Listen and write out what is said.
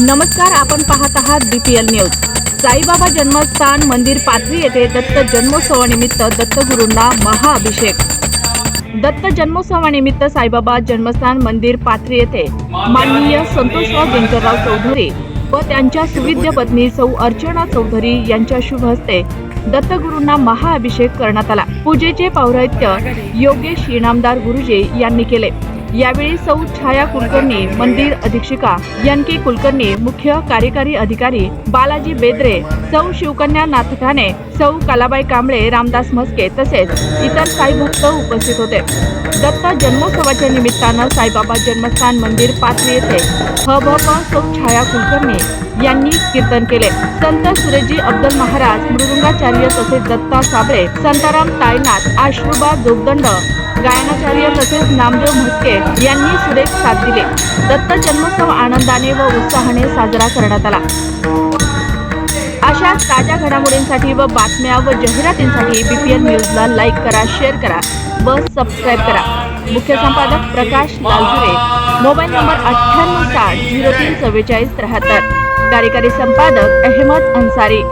नमस्कार आपण पाहत आहात बीपीएल न्यूज साईबाबा जन्मस्थान मंदिर पाथरी येथे दत्त जन्मोत्सवानिमित्त दत्तगुरूंना महाअभिषेक. दत्त जन्मोत्सवानिमित्त साईबाबा जन्मस्थान मंदिर पाथरी येथे माननीय संतोषराव दिनकरराव चौधरी व त्यांच्या सुविद्य पत्नी सौ अर्चना चौधरी यांच्या शुभ हस्ते दत्तगुरूंना महाअभिषेक करण्यात आला. पूजेचे पौराहित्य योगेश इनामदार गुरुजी यांनी केले. यावेळी सौ छाया कुलकर्णी मंदिर अधीक्षिका एन के कुलकर्णी मुख्य कार्यकारी अधिकारी बालाजी बेद्रे सौ शिवकन्या नाथठाणे सौ कालाबाई कांबळे रामदास म्हस्के तसेच इतर साईभक्त उपस्थित होते. दत्त जन्मोत्सवाच्या निमित्तानं साईबाबा जन्मस्थान मंदिर पाथरी येथे ह भ प सौ छाया कुलकर्णी यांनी कीर्तन केले. संत सुरेजी अब्दुल महाराज मृदुंगाचार्य तसेच दत्ता साबळे संताराम ताईनाथ आश्रुबा जोगदंड गायनाचार्य तसेच नामदेव म्हटके यांनी सुरेख साथ दिले. दत्त जन्मोत्सव आनंदाने व उत्साहाने साजरा करण्यात आला. अशा ताज्या घडामोडींसाठी व बातम्या व जाहिरातींसाठी बीपीएल न्यूजला लाईक करा शेअर करा व सबस्क्राईब करा. मुख्य संपादक प्रकाश लालजुरे मोबाईल नंबर अठ्ठ्याण्णव साठ झिरो तीन चव्वेचाळीस त्र्याहत्तर. कार्यकारी संपादक अहमद अन्सारी.